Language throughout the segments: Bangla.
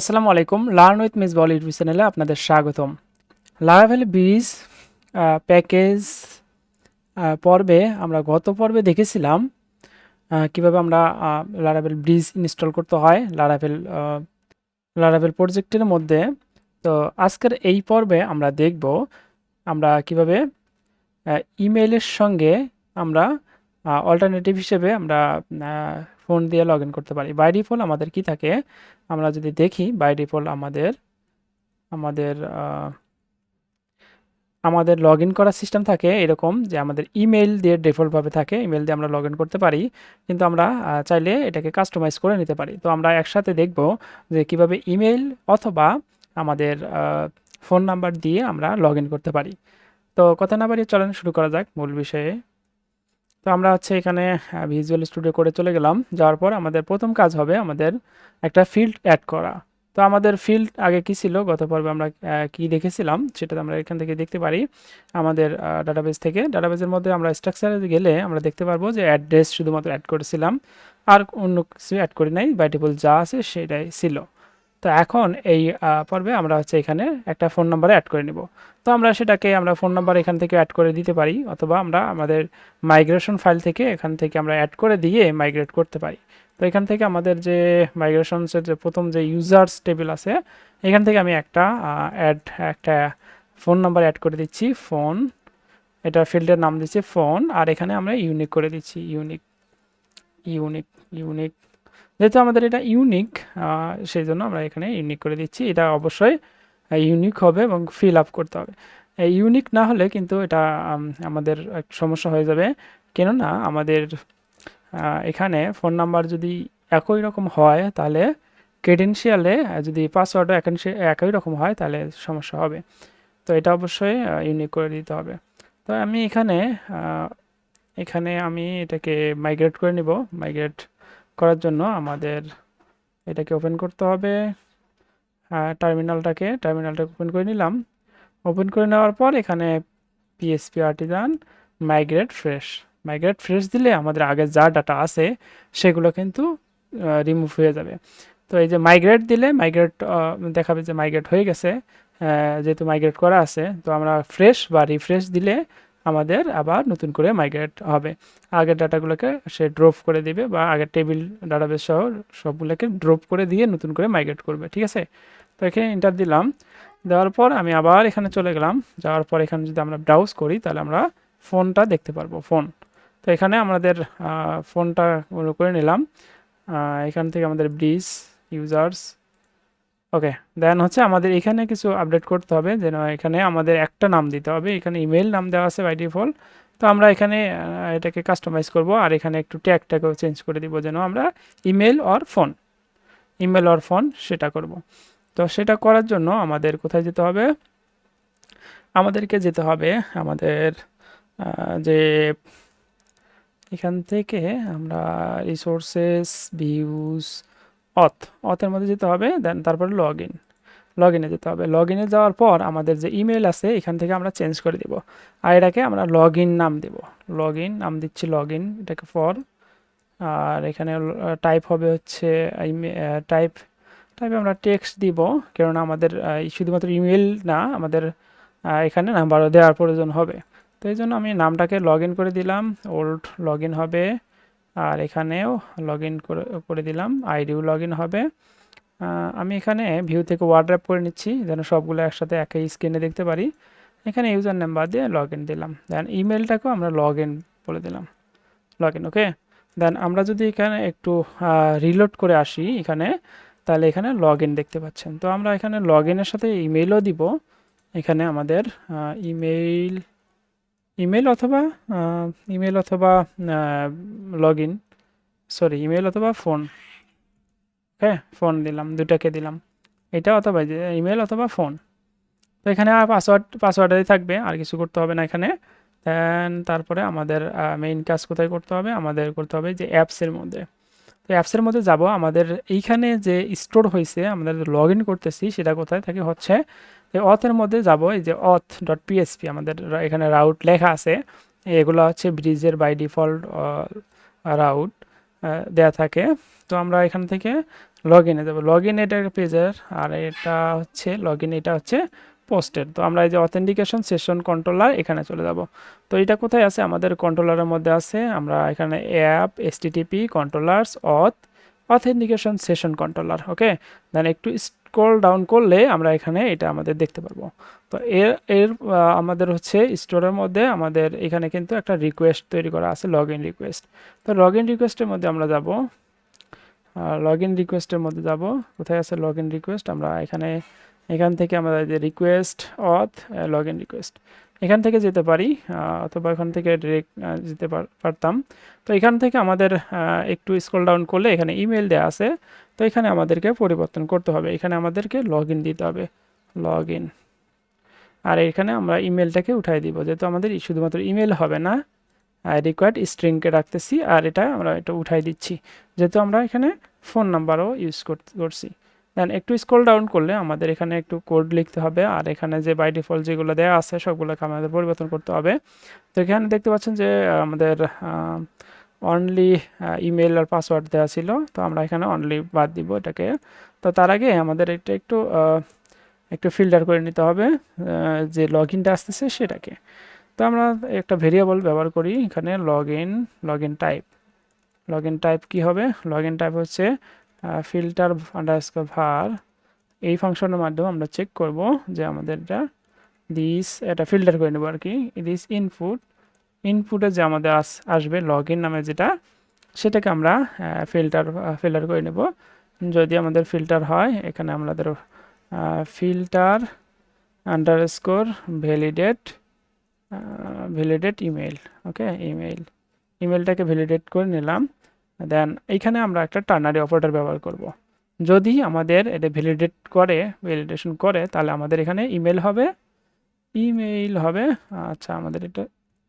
আসসালামু আলাইকুম, লার্ন উইথ মিস বল ইউটিউব চ্যানেলে আপনাদের স্বাগতম। লারাভেল ব্রিজ প্যাকেজ পর্বে আমরা গত পর্বে দেখেছিলাম কীভাবে আমরা লারাভেল ব্রিজ ইনস্টল করতে হয় লারাভেল লারাভেল প্রজেক্টের মধ্যে। তো আজকের এই পর্বে আমরা দেখব, আমরা কীভাবে ইমেইলের সঙ্গে আমরা অল্টারনেটিভ হিসেবে আমরা ফোন দিয়ে লগ করতে পারি। বাই ডিফল্ট আমাদের কি থাকে? আমরা যদি দেখি বাই ডিফল্ট আমাদের আমাদের আমাদের লগ ইন করার সিস্টেম থাকে এরকম যে আমাদের ইমেল দিয়ে ডিফল্টভাবে থাকে ইমেল দিয়ে আমরা লগ ইন করতে পারি, কিন্তু আমরা চাইলে এটাকে কাস্টমাইজ করে নিতে পারি। তো আমরা একসাথে দেখব যে কীভাবে ইমেল অথবা আমাদের ফোন নাম্বার দিয়ে আমরা লগ করতে পারি। তো কথা না বাড়িয়ে চলেন, শুরু করা যাক মূল বিষয়ে। তো আমরা হচ্ছে এখানে ভিজুয়াল স্টুডিও করে চলে গেলাম। যাওয়ার পর আমাদের প্রথম কাজ হবে আমাদের একটা ফিল্ড অ্যাড করা। তো আমাদের ফিল্ড আগে কি ছিল? গত পর্বে আমরা কি দেখেছিলাম? সেটা আমরা এখান থেকে দেখতে পারি। আমাদের ডাটাবেস থেকে। ডাটাবেসের মধ্যে আমরা স্ট্রাকচারে গেলে আমরা দেখতে পারব যে অ্যাড্রেস শুধুমাত্র অ্যাড করেছিলাম। আর অন্য কিছু অ্যাড করি নাই। বাই ডিফল্ট যা আছে সেটাই ছিল। তো এখন এই পর্বে আমরা হচ্ছে এখানে একটা ফোন নাম্বার অ্যাড করে নিব। তো আমরা সেটাকে, আমরা ফোন নাম্বার এখান থেকে অ্যাড করে দিতে পারি, অথবা আমরা আমাদের মাইগ্রেশন ফাইল থেকে এখান থেকে আমরা অ্যাড করে দিয়ে মাইগ্রেট করতে পারি। তো এখান থেকে আমাদের যে মাইগ্রেশনসের যে প্রথম যে ইউজার্স টেবিল আছে, এখান থেকে আমি একটা অ্যাড একটা ফোন নাম্বার অ্যাড করে দিচ্ছি ফোন এটা ফিল্ডের নাম দিচ্ছি ফোন আর এখানে আমরা ইউনিক করে দিচ্ছি ইউনিক ইউনিক ইউনিক যেহেতু আমাদের এটা ইউনিক সেই জন্য আমরা এখানে ইউনিক করে দিচ্ছি। এটা অবশ্যই ইউনিক হবে এবং ফিল আপ করতে হবে। ইউনিক না হলে কিন্তু এটা আমাদের সমস্যা হয়ে যাবে। কেননা আমাদের এখানে ফোন নাম্বার যদি একই রকম হয়, তাহলে ক্রেডেনশিয়ালে যদি পাসওয়ার্ডও একই রকম হয়, তাহলে সমস্যা হবে। তো এটা অবশ্যই ইউনিক করে দিতে হবে। তো আমি এখানে এখানে আমি এটাকে মাইগ্রেট করে নিব। মাইগ্রেট করার জন্য আমাদের এটাকে ওপেন করতে হবে। টার্মিনালটাকে টার্মিনালটাকে ওপেন করে নিলাম। ওপেন করে নেওয়ার পর এখানে PHP artisan migrate fresh migrate fresh দিলে আমাদের আগে যা ডাটা আছে সেগুলো কিন্তু রিমুভ হয়ে যাবে। তো এই যে মাইগ্রেট দিলে মাইগ্রেট দেখাবে যে মাইগ্রেট হয়ে গেছে যেহেতু মাইগ্রেট করা আছে, তো আমরা ফ্রেশ বা রিফ্রেশ দিলে আমাদের আবার নতুন করে মাইগ্রেট হবে। আগের ডাটাগুলোকে সে ড্রপ করে দিবে বা আগের টেবিল ডাটাবেস সহ সবগুলোকে ড্রপ করে দিয়ে নতুন করে মাইগ্রেট করবে, ঠিক আছে? তো এখানে এন্টার দিলাম। দেওয়ার পর আমি আবার এখানে চলে গেলাম। যাওয়ার পর এখানে যদি আমরা ব্রাউজ করি, তাহলে আমরা ফোনটা দেখতে পারব, ফোন। তো এখানে আমাদের ফোনটা করে নিলাম। এখান থেকে আমাদের ব্রিজ ইউজার্স ওকে দেন হচ্ছে আমাদের এখানে কিছু আপডেট করতে হবে, যেন এখানে আমাদের একটা নাম দিতে হবে, এখানে ইমেল নাম দেওয়া আছে বাই ডিফল্ট তো আমরা এখানে এটাকে কাস্টমাইজ করব, আর এখানে একটু ট্যাগটাকেও চেঞ্জ করে দিব, যেন আমরা email or phone email or phone সেটা করব। তো সেটা করার জন্য আমাদের কোথায় যেতে হবে? আমাদেরকে যেতে হবে আমাদের যে এখান থেকে আমরা রিসোর্সেস ভিউজ অথ, অথের মধ্যে যেতে হবে দেন তারপরে লগ ইন লগ ইনে যেতে হবে। লগ ইনে যাওয়ার পর আমাদের যে ইমেল আছে, এখান থেকে আমরা চেঞ্জ করে দিব। আর এটাকে আমরা লগ ইন নাম দেব। লগ ইন নাম দিচ্ছি লগ ইন এটাকে ফর আর এখানে টাইপ হবে হচ্ছে টাইপ টাইপে আমরা টেক্সট দিব, কেননা আমাদের শুধুমাত্র ইমেল না, আমাদের এখানে নাম্বারও দেওয়ার প্রয়োজন হবে। তো এই জন্য আমি নামটাকে লগ ইন করে দিলাম। ওল্ড লগ ইন হবে। আর এখানেও লগ ইন করে দিলাম আইডিও লগ ইন হবে। আমি এখানে ভিউ থেকে ওয়ার্ড র্যাপ করে নিচ্ছি, যেন সবগুলো একসাথে একই স্ক্রিনে দেখতে পারি। এখানে ইউজার নেম বাদ দিয়ে লগ ইন দিলাম। দেন ইমেলটাকেও আমরা লগ ইন বলে দিলাম। লগ ইন ওকে দেন আমরা যদি এখানে একটু রিলোড করে আসি এখানে, তাহলে এখানে লগ ইন দেখতে পাচ্ছেন। তো আমরা এখানে লগ ইনের সাথে ইমেলও দিব। এখানে আমাদের ইমেইল ইমেল অথবা ইমেল অথবা লগ ইন সরি, ইমেল অথবা ফোন। হ্যাঁ ফোন দিলাম দুটাকে দিলাম। এটা অথবা ইমেল অথবা ফোন। তো এখানে আর পাসওয়ার্ড, পাসওয়ার্ডই থাকবে, আর কিছু করতে হবে না এখানে। দেন তারপরে আমাদের মেইন কাজ কোথায় করতে হবে? আমাদের করতে হবে যে অ্যাপসের মধ্যে। তো অ্যাপসের মধ্যে যাব। আমাদের এইখানে যে স্টোর হয়েছে আমাদের লগ ইন করতেছি, সেটা কোথায়? থাকে হচ্ছে এই অথের মধ্যে যাব, এই যে অথ ডট পিএসপি আমাদের এখানে রাউট লেখা আছে। এগুলো হচ্ছে ব্রিজের বাই ডিফল্ট রাউট দেয়া থাকে। তো আমরা এখান থেকে লগ ইনে যাব। লগ ইন এটা পেজের আর এটা হচ্ছে লগ ইন এটা হচ্ছে পোস্টের তো আমরা এই যে অথেন্টিকেশন সেশন কন্ট্রোলার এখানে চলে যাব। তো এটা কোথায় আছে? আমাদের কন্ট্রোলারের মধ্যে আছে। আমরা এখানে app HTTP controllers auth authentication session controller okay then একটু স্ক্রল ডাউন করলে আমরা এখানে এটা আমাদের দেখতে পারব। তো এর এর আমাদের হচ্ছে স্টোরের মধ্যে আমাদের এখানে কিন্তু একটা রিকোয়েস্ট তৈরি করা আছে লগ ইন রিকোয়েস্ট তো লগ ইন রিকোয়েস্টের মধ্যে আমরা যাব লগ ইন রিকোয়েস্টের মধ্যে যাব। কোথায় আছে লগ ইন রিকোয়েস্ট আমরা এখানে, এখান থেকে আমাদের যে রিকোয়েস্ট অথ লগ ইন রিকোয়েস্ট এখান থেকে যেতে পারি অথবা এখান থেকে ডিরেক্ট যেতে পারতাম। তো এখান থেকে আমাদের একটু স্ক্রল ডাউন করলে এখানে ইমেল দেওয়া আছে। তো এখানে আমাদেরকে পরিবর্তন করতে হবে। এখানে আমাদেরকে লগ দিতে হবে। লগ আর এখানে আমরা ইমেলটাকে উঠাই দিব। যেহেতু আমাদের শুধুমাত্র ইমেল হবে না রিকোয়ার্ড স্ট্রিংকে রাখতেছি। আর এটা আমরা এটা উঠাই দিচ্ছি। যেহেতু আমরা এখানে ফোন নাম্বারও ইউজ করছি। দেন একটু স্ক্রল ডাউন করলে আমাদের এখানে একটু কোড লিখতে হবে। আর এখানে যে বাই ডিফল্ট যেগুলো দেওয়া আছে, সবগুলোকে আমাদের পরিবর্তন করতে হবে। তো এখানে দেখতে পাচ্ছেন যে আমাদের অনলি ইমেল আর পাসওয়ার্ড দেওয়া ছিল। তো আমরা এখানে অনলি বাদ দিব এটাকে। তো তার আগে আমাদের এটা একটু একটু ফিল্টার করে নিতে হবে যে লগ ইনটা আসতেছে সেটাকে। তো আমরা একটা ভেরিয়েবল ব্যবহার করি এখানে log in log in type log in type কী হবে? লগ ইন টাইপ হচ্ছে ফিল্টার আন্ডারস্কোর ভার এই ফাংশনের মাধ্যমে আমরা চেক করব যে আমাদের এটা দিস এটা ফিল্টার করে নেব আর কি দিস ইনপুট ইনপুটে যে আমাদের আস, আসবে লগ ইন নামে যেটা, সেটাকে আমরা ফিল্টার ফিল্টার করে নেব। যদি আমাদের ফিল্টার হয়, এখানে আমাদের filter underscore validate validate email okay email ইমেলটাকে validate করে নিলাম। দেন এইখানে আমরা একটা টার্নারি অপারেটর ব্যবহার করব। যদি আমাদের এটা ভ্যালিডেট করে ভ্যালিডেশন করে, তাহলে আমাদের এখানে ইমেল হবে। ইমেইল হবে আচ্ছা আমাদের এটা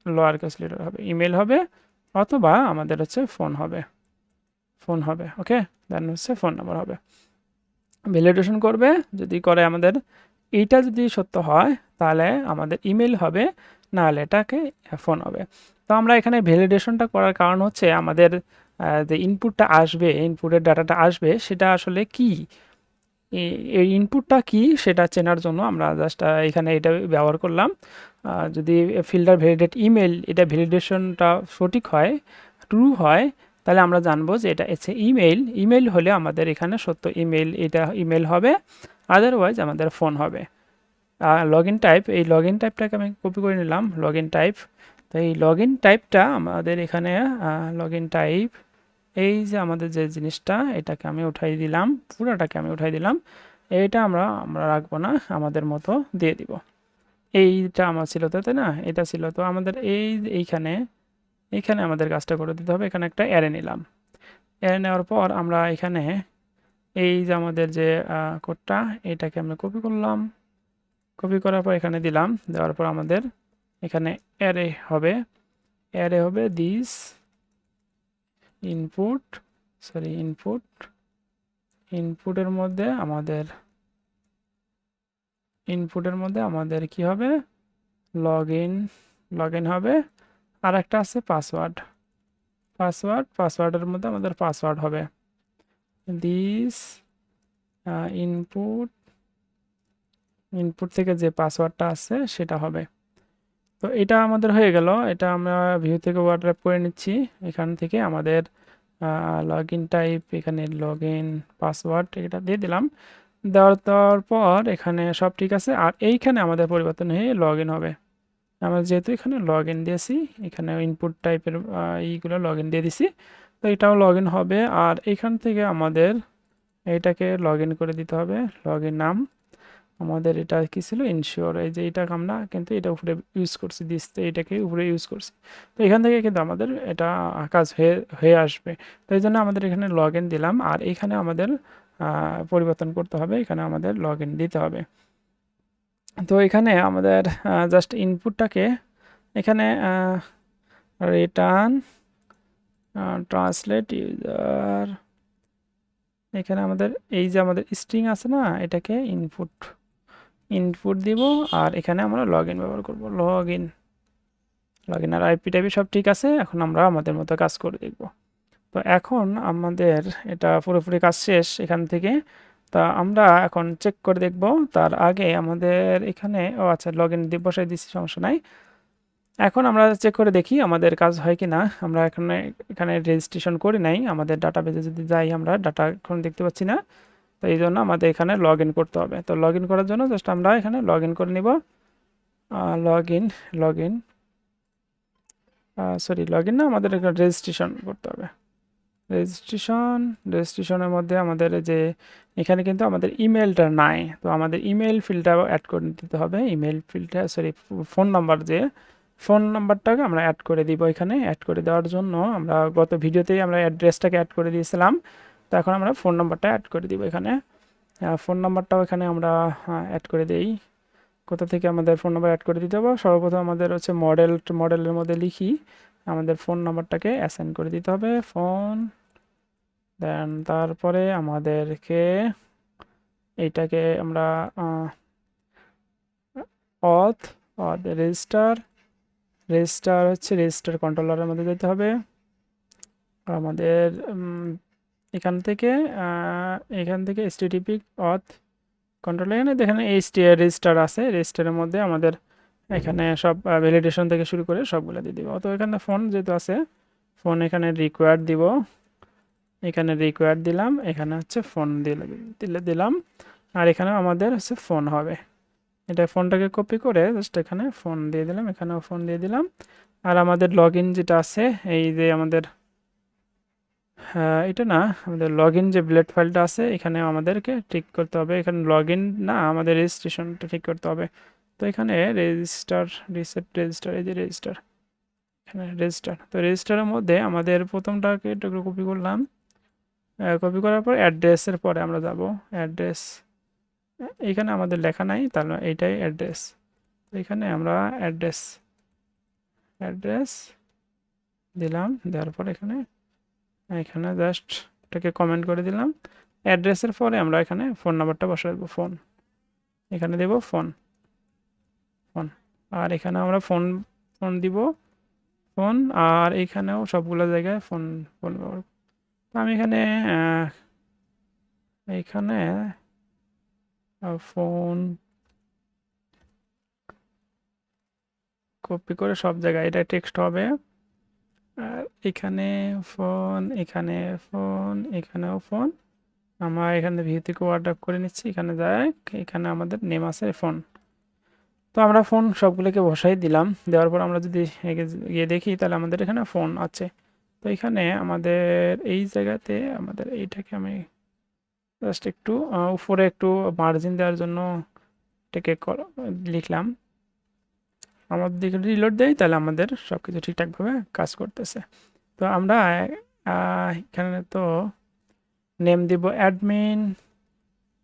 লোয়ার কেস লেটার হবে। ইমেল হবে অথবা আমাদের হচ্ছে ফোন হবে। ফোন হবে ওকে দেন হচ্ছে ফোন নাম্বার হবে। ভ্যালিডেশন করবে, যদি করে আমাদের। এইটা যদি সত্য হয়, তাহলে আমাদের ইমেল হবে, নাহলে এটাকে ফোন হবে। তো আমরা এখানে ভ্যালিডেশনটা করার কারণ হচ্ছে আমাদের যে ইনপুটটা আসবে ইনপুটের ডাটাটা আসবে, সেটা আসলে কি? এই ইনপুটটা কি সেটা চেনার জন্য আমরা জাস্ট এখানে এটা ব্যবহার করলাম। যদি ফিল্টার ভ্যালিডেট ইমেল এটা ভ্যালিডেশনটা সঠিক হয় ট্রু হয়, তাহলে আমরা জানব যে এটা এসে ইমেল ইমেল হলে আমাদের এখানে সত্য ইমেল এটা ইমেল হবে আদারওয়াইজ আমাদের ফোন হবে। লগ ইন টাইপ এই লগ ইন টাইপটাকে আমি কপি করে নিলাম লগ ইন টাইপ তো এই লগ ইন টাইপটা আমাদের এখানে লগ ইন টাইপ এই যে আমাদের যে জিনিসটা, এটাকে আমি উঠাই দিলাম, পুরোটাকে আমি উঠাই দিলাম, এইটা আমরা আমরা রাখব না, আমাদের মতো দিয়ে দিব। এইটা আমার ছিল তো তাই না? এটা ছিল, তো আমাদের এই এইখানে এইখানে আমাদের কাজটা করে দিতে হবে। এখানে একটা অ্যারে নিলাম। অ্যারে নেওয়ার পর আমরা এখানে এই যে আমাদের যে কোডটা এটাকে আমরা কপি করলাম। কপি করার পর এখানে দিলাম। দেওয়ার পর আমাদের এখানে অ্যারে হবে। অ্যারে হবে দিস ইনপুট সরি ইনপুট ইনপুটের মধ্যে আমাদের ইনপুটের মধ্যে আমাদের কি হবে? লগ ইন লগ ইন হবে। আর একটা আছে পাসওয়ার্ড পাসওয়ার্ড পাসওয়ার্ডের মধ্যে আমাদের পাসওয়ার্ড হবে। দিস ইনপুট ইনপুট থেকে যে পাসওয়ার্ডটা আছে সেটা হবে। তো এটা আমাদের হয়ে গেল। এটা আমরা ভিউ থেকে ওয়ার্ড্রাপ করে নিচ্ছি। এখান থেকে আমাদের লগ ইন টাইপ এখানে লগ ইন পাসওয়ার্ড এটা দিয়ে দিলাম। দেওয়ার পর এখানে সব ঠিক আছে। আর এইখানে আমাদের পরিবর্তন হয়ে লগ ইন হবে। আমরা যেহেতু এখানে লগ ইন দিয়েছি, এখানে ইনপুট টাইপের এইগুলো লগ ইন দিয়ে দিছি। তো এটাও লগ ইন হবে। আর এখান থেকে আমাদের এইটাকে লগ ইন করে দিতে হবে। লগ ইন নাম আমাদের এটা কি ছিল? ইনশিওর এই যে এটা আমরা কিন্তু এটা উপরে ইউজ করছি দিস এটাকে উপরে ইউজ করছি। তো এখান থেকে কিন্তু আমাদের এটা কাজ হয়ে হয়ে আসবে। তো এই জন্য আমাদের এখানে লগ দিলাম আর এখানে আমাদের পরিবর্তন করতে হবে। এখানে আমাদের লগ দিতে হবে। তো এখানে আমাদের জাস্ট ইনপুটটাকে এখানে রিটার্ন ট্রান্সলেট ইউজার এখানে আমাদের এই যে আমাদের স্ট্রিং আছে না, এটাকে ইনপুট ইনপুট দিব আর এখানে আমরা লগ ইন ব্যবহার করব লগ ইন লগ ইন আর আইপি টাইপি সব ঠিক আছে, এখন আমরা আমাদের মতো কাজ করে দেখব। তো এখন আমাদের এটা পুরোপুরি কাজ শেষ এখান থেকে। তা আমরা এখন চেক করে দেখব, তার আগে আমাদের এখানে, ও আচ্ছা লগ ইন দিব বসাই দিচ্ছি সমস্যা নাই। এখন আমরা চেক করে দেখি আমাদের কাজ হয় কি না আমরা এখানে এখানে রেজিস্ট্রেশন করি নাই, আমাদের ডাটাবেজে যদি যাই আমরা ডাটা এখন দেখতে পাচ্ছি না। তো এই জন্য আমাদের এখানে লগ করতে হবে। তো লগ করার জন্য জাস্ট আমরা এখানে লগ করে নিব। Log in log in sorry log না আমাদের এখানে রেজিস্ট্রেশন করতে হবে। রেজিস্ট্রেশন রেজিস্ট্রেশনের মধ্যে আমাদের যে এখানে কিন্তু আমাদের ইমেলটা নাই। তো আমাদের ইমেল ফিল্ডটা অ্যাড করে দিতে হবে। ইমেল ফিল্ডটা সরি ফোন নাম্বার যে ফোন নাম্বারটাকে আমরা অ্যাড করে দিব এখানে। অ্যাড করে দেওয়ার জন্য আমরা গত ভিডিওতেই আমরা অ্যাড্রেসটাকে অ্যাড করে দিয়েছিলাম। তো এখন আমরা ফোন নাম্বারটা অ্যাড করে দিব এখানে। ফোন নাম্বারটাও এখানে আমরা অ্যাড করে দেই। কোথা থেকে আমাদের ফোন নাম্বার অ্যাড করে দিতে হবে? সর্বপ্রথম আমাদের হচ্ছে মডেল মডেলের মধ্যে লিখি। আমাদের ফোন নাম্বারটাকে অ্যাসাইন করে দিতে হবে ফোন দেন তারপরে আমাদেরকে এইটাকে আমরা অথ অথ রেজিস্টার রেজিস্টার হচ্ছে রেজিস্টার কন্ট্রোলারের মধ্যে যেতে হবে। আমাদের এখান থেকে এখান থেকে এসটিটিপি অথ কন্ট্রোল এখানে দেখেন এইচ রেজিস্টার আছে। রেজিস্টারের মধ্যে আমাদের এখানে সব ভ্যালিডেশন থেকে শুরু করে সবগুলো দিয়ে দিব। তো এখানে ফোন যেহেতু আছে ফোন এখানে রিকোয়ার দিব। এখানে রিকোয়ার দিলাম। এখানে হচ্ছে ফোন দিলে দিলাম। আর এখানে আমাদের হচ্ছে ফোন হবে। এটা ফোনটাকে কপি করে জাস্ট এখানে ফোন দিয়ে দিলাম। এখানেও ফোন দিয়ে দিলাম। আর আমাদের লগ যেটা আছে, এই যে আমাদের এটা না, আমাদের লগ যে ব্লেড ফাইলটা আছে এখানে আমাদেরকে ঠিক করতে হবে। এখানে লগ না, আমাদের রেজিস্ট্রেশনটা ঠিক করতে হবে। তো এখানে রেজিস্টার রিসেট রেজিস্টার এই যে রেজিস্টার এখানে রেজিস্টার তো রেজিস্টারের মধ্যে আমাদের প্রথমটাকে একটু কপি করলাম। কপি করার পর অ্যাড্রেসের পরে আমরা যাব। অ্যাড্রেস এখানে আমাদের লেখা নাই তাহলে এইটাই অ্যাড্রেস এখানে আমরা অ্যাড্রেস অ্যাড্রেস দিলাম, দেওয়ার পর এখানে এখানে জাস্ট এটাকে কমেন্ট করে দিলাম। অ্যাড্রেসের পরে আমরা এখানে ফোন নাম্বারটা বসাই দেবো ফোন এখানে দেব ফোন ফোন আর এখানে আমরা ফোন ফোন দিব। ফোন আর এখানেও সবগুলো জায়গায় ফোন ফোন আমি এখানে এইখানে ফোন কপি করে সব জায়গায়, এটা টেক্সট হবে। আর এখানে ফোন এখানে ফোন এখানেও ফোন আমরা এখানে ভিউ থেকে ওয়ার্ড আপ করে নিচ্ছি। এখানে যাই এখানে আমাদের নেম আছে ফোন তো আমরা ফোন সবগুলোকে বসাই দিলাম। দেওয়ার পর আমরা যদি গিয়ে দেখি, তাহলে আমাদের এখানে ফোন আছে। তো এখানে আমাদের এই জায়গাতে আমাদের এইটাকে আমি জাস্ট একটু উপরে একটু মার্জিন দেওয়ার জন্য এটাকে লিখলাম। আমাদের দিকে রিলোড দেয়, তাহলে আমাদের সব কিছু ঠিকঠাকভাবে কাজ করতেছে। তো আমরা এখানে তো নেম দিব অ্যাডমিন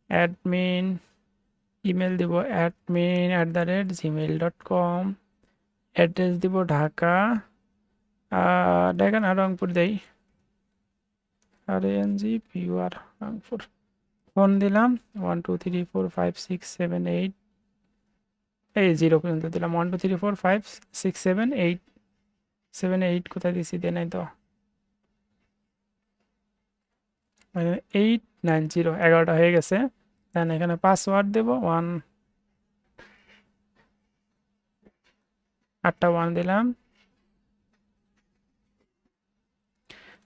অ্যাডমিন ইমেল দিব admin at the rate Gmail dot com address দিব ঢাকা ঢাকা না, রংপুর দেই। আর এন জি পিউআর রংপুর। ফোন দিলাম one two three four five six seven eight এই জিরো পর্যন্ত দিলাম। One two three four five six seven eight seven eight কোথায় দিয়েছি দিয়ে নাই তো। এইট নাইন জিরো এগারোটা হয়ে গেছে। দেন এখানে পাসওয়ার্ড দেব। ওয়ান আটটা ওয়ান দিলাম।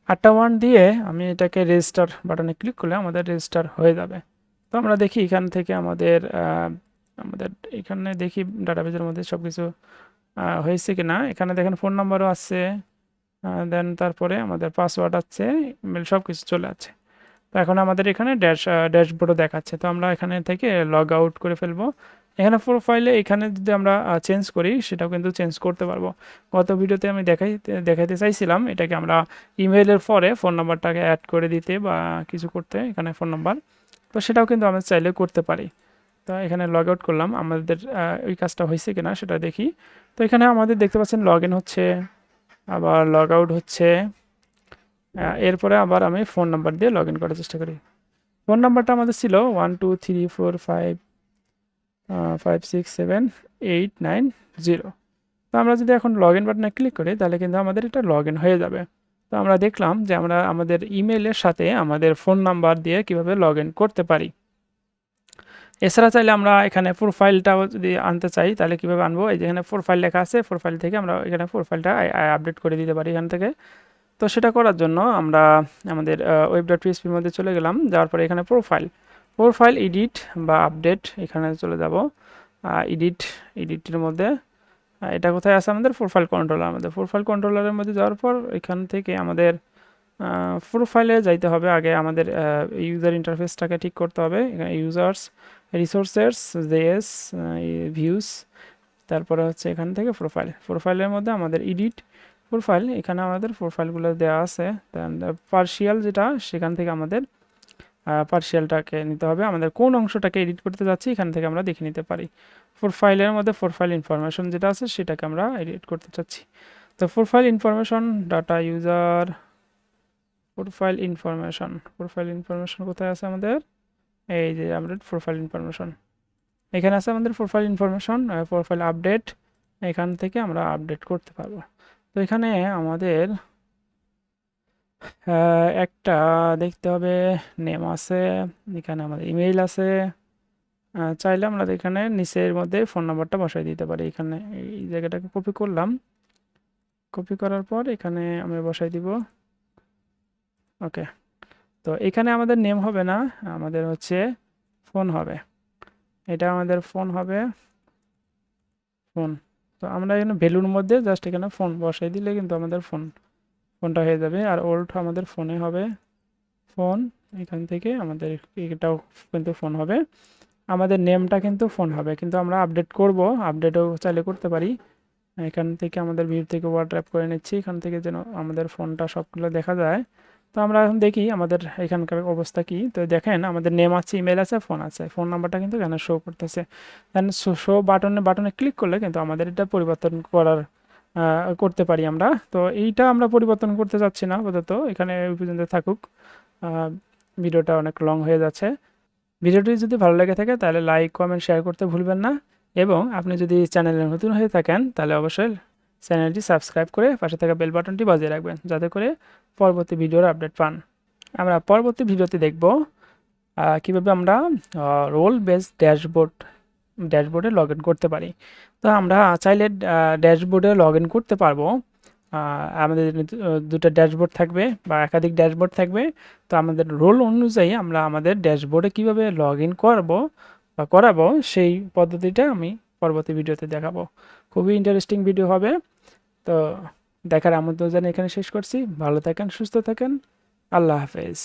আটটা ওয়ান দিয়ে আমি এটাকে রেজিস্টার বাটনে ক্লিক করলে আমাদের রেজিস্টার হয়ে যাবে। তো আমরা দেখি এখান থেকে আমাদের আমাদের এখানে দেখি ডাটাবেজের মধ্যে সব কিছু হয়েছে কি না এখানে দেখেন ফোন নাম্বারও আছে দেন তারপরে আমাদের পাসওয়ার্ড আছে ইমেল সব কিছু চলে আছে। তো এখন আমাদের এখানে ড্যাশ ড্যাশবোর্ডও দেখাচ্ছে। তো আমরা এখানে থেকে লগ আউট করে ফেলব। এখানে প্রোফাইলে এখানে যদি আমরা চেঞ্জ করি, সেটাও কিন্তু চেঞ্জ করতে পারব। গত ভিডিওতে আমি দেখাই, দেখাইতে চাইছিলাম এটাকে আমরা ইমেলের পরে ফোন নাম্বারটাকে অ্যাড করে দিতে বা কিছু করতে এখানে ফোন নাম্বার তো সেটাও কিন্তু আমরা চাইলে করতে পারি। তো এখানে লগ আউট করলাম, আমাদের ওই কাজটা হয়েছে কিনা সেটা দেখি। তো এখানে আমাদের দেখতে পাচ্ছেন লগ ইন হচ্ছে, আবার লগ আউট হচ্ছে এরপরে আবার আমি ফোন নাম্বার দিয়ে লগ ইন করার চেষ্টা করি। ফোন নাম্বারটা আমাদের ছিল one two three four five five six seven eight nine zero তো আমরা যদি এখন লগ ইন বাটনে ক্লিক করি, তাহলে কিন্তু আমাদের এটা লগ ইন হয়ে যাবে। তো আমরা দেখলাম যে আমরা আমাদের ইমেলের সাথে আমাদের ফোন নাম্বার দিয়ে কীভাবে লগ ইন করতে পারি। এছাড়া চাইলে আমরা এখানে প্রোফাইলটাও যদি আনতে চাই, তাহলে কীভাবে আনব? এই যে এখানে প্রোফাইল লেখা আছে প্রোফাইল থেকে আমরা এখানে প্রোফাইলটা আপডেট করে দিতে পারি এখান থেকে। তো সেটা করার জন্য আমরা আমাদের ওয়েব ডট পিএসপির মধ্যে চলে গেলাম। যাওয়ার পরে এখানে প্রোফাইল প্রোফাইল এডিট বা আপডেট এখানে চলে যাব। এডিট এডিটের মধ্যে। এটা কোথায় আছে আমাদের? প্রোফাইল কন্ট্রোলার আমাদের। প্রোফাইল কন্ট্রোলারের মধ্যে যাওয়ার পর এখান থেকে আমাদের প্রোফাইলে যাইতে হবে। আগে আমাদের ইউজার ইন্টারফেসটাকে ঠিক করতে হবে। এখানে ইউজার্স রিসোর্সেস জেএস ভিউস তারপরে হচ্ছে এখান থেকে প্রোফাইল প্রোফাইলের মধ্যে আমাদের এডিট প্রোফাইল এখানে আমাদের প্রোফাইলগুলো দেওয়া আছে পার্শিয়াল যেটা সেখান থেকে আমাদের পার্শিয়ালটাকে নিতে হবে আমাদের কোন অংশটাকে এডিট করতে যাচ্ছি এখান থেকে আমরা দেখে নিতে পারি প্রোফাইলের মধ্যে প্রোফাইল ইনফরমেশন যেটা আছে সেটাকে আমরা এডিট করতে চাচ্ছি তো profile information data user profile information profile information কোথায় আছে আমাদের এই যে আপডেট প্রোফাইল ইনফরমেশন এখানে আছে আমাদের প্রোফাইল ইনফরমেশন প্রোফাইল আপডেট এখান থেকে আমরা আপডেট করতে পারব। তো এখানে আমাদের একটা দেখতে হবে নেম আছে, এখানে আমাদের ইমেইল আছে। চাইলে আমরা এখানে নিচের মধ্যে ফোন নাম্বারটা বসাই দিতে পারি। এখানে এই জায়গাটাকে কপি করলাম। কপি করার পর এখানে আমি বসাই দিব। ওকে তো এখানে আমাদের নেম হবে না, আমাদের হচ্ছে ফোন হবে। এটা আমাদের ফোন হবে ফোন তো আমরা এখানে ভ্যালুর মধ্যে জাস্ট এখানে ফোন বসাই দিলে কিন্তু আমাদের ফোন ফোনটা হয়ে যাবে। আর ওল্ড আমাদের ফোনে হবে ফোন এখান থেকে আমাদের এটাও কিন্তু ফোন হবে। আমাদের নেমটা কিন্তু ফোন হবে। কিন্তু আমরা আপডেট করব আপডেটও চাইলে করতে পারি। এখান থেকে আমাদের ভিউ থেকে ওয়ার্ড্র্যাপ করে নিচ্ছি। এখান থেকে যেন আমাদের ফোনটা সবগুলো দেখা যায়। তো আমরা এখন দেখি আমাদের এখানকার অবস্থা কি। তো দেখেন আমাদের নেম আছে ইমেল আছে ফোন আছে। ফোন নাম্বারটা কিন্তু এখানে শো করতেছে। দেন শো বাটনে বাটনে ক্লিক করলে কিন্তু আমাদের এটা পরিবর্তন করার করতে পারি আমরা। তো এইটা আমরা পরিবর্তন করতে চাচ্ছি না আপাতত। এখানে পর্যন্ত থাকুক। ভিডিওটা অনেক লং হয়ে যাচ্ছে। ভিডিওটি যদি ভালো লেগে থাকে তাহলে লাইক কমেন্ট শেয়ার করতে ভুলবেন না। এবং আপনি যদি চ্যানেলে নতুন হয়ে থাকেন তাহলে অবশ্যই চ্যানেলটি সাবস্ক্রাইব করে পাশে থাকা বেল বাটনটি বাজিয়ে রাখবেন, যাতে করে পরবর্তী ভিডিওর আপডেট পান। আমরা পরবর্তী ভিডিওতে দেখব কীভাবে আমরা রোল বেস ড্যাশবোর্ড ড্যাশবোর্ডে লগ করতে পারি। তো আমরা চাইলে ড্যাশবোর্ডে লগ করতে পারব। আমাদের দুটো ড্যাশবোর্ড থাকবে বা একাধিক ড্যাশবোর্ড থাকবে। তো আমাদের রোল অনুযায়ী আমরা আমাদের ড্যাশবোর্ডে কীভাবে লগ ইন করব বা করাবো সেই পদ্ধতিটা আমি পরবর্তী ভিডিওতে দেখাবো। খুবই ইন্টারেস্টিং ভিডিও হবে। তো দেখার আমন্ত্রণ জানিয়ে এখানে শেষ করছি। ভালো থাকেন, সুস্থ থাকেন। আল্লাহ হাফেজ।